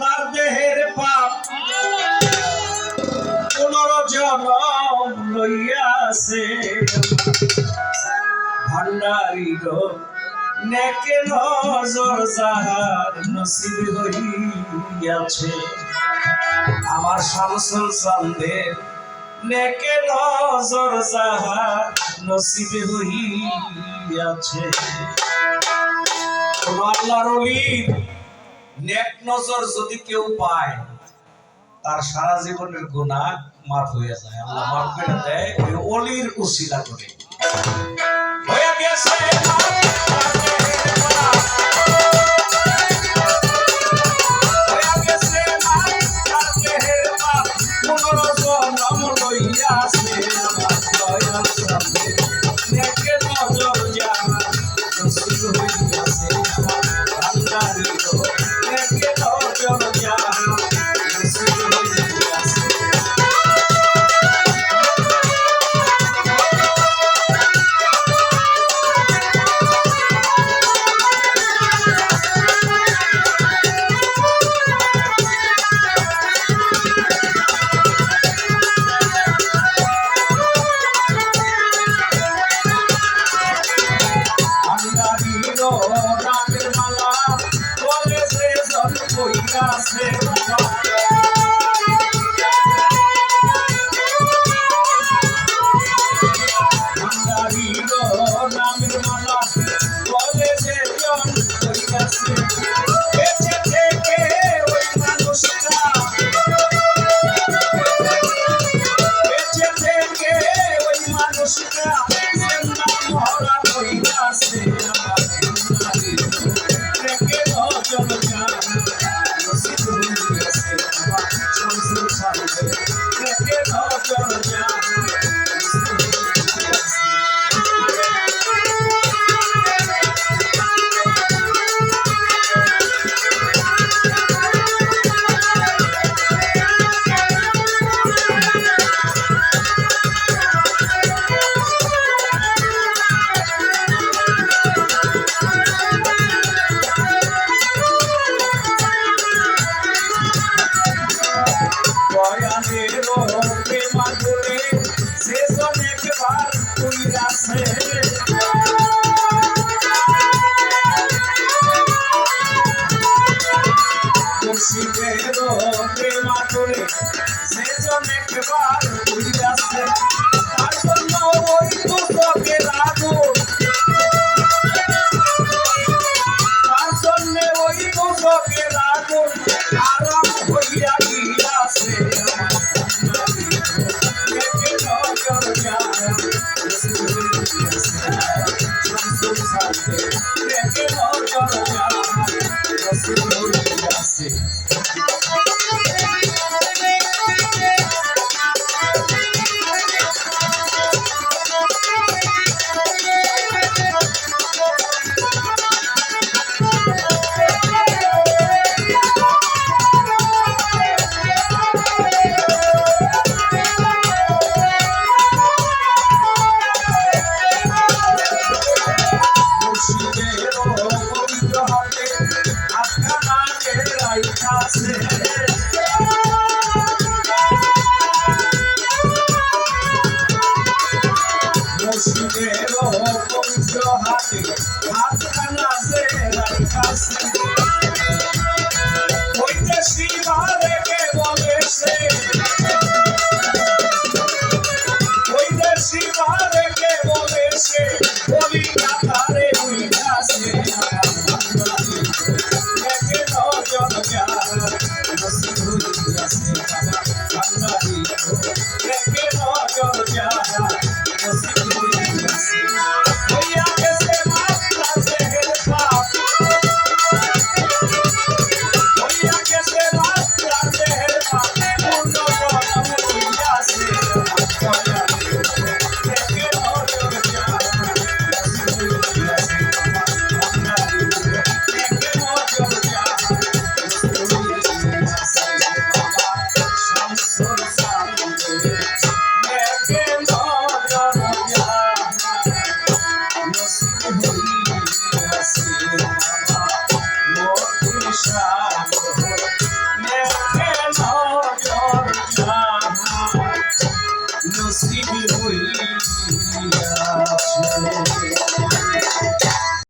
তার দেহের পাপ। পনেরো লইয়াছে। নেকে নজর যাহার নসিব হইয়াছে। আমার শামসুল সন্দের নেকে নজর যাহার নসিব হইয়াছে। নজর যদি কেউ পায়, তার সারা জীবনের গুণা মাফ হয়ে যায়। আল্লাহ মাফ করে দেয় অলির উশিলা করে। হয়ে Yes. শিবের প্রেমা করে সেজন একবার Sí. পবিত্র হাতে হাত কানাতে রাখা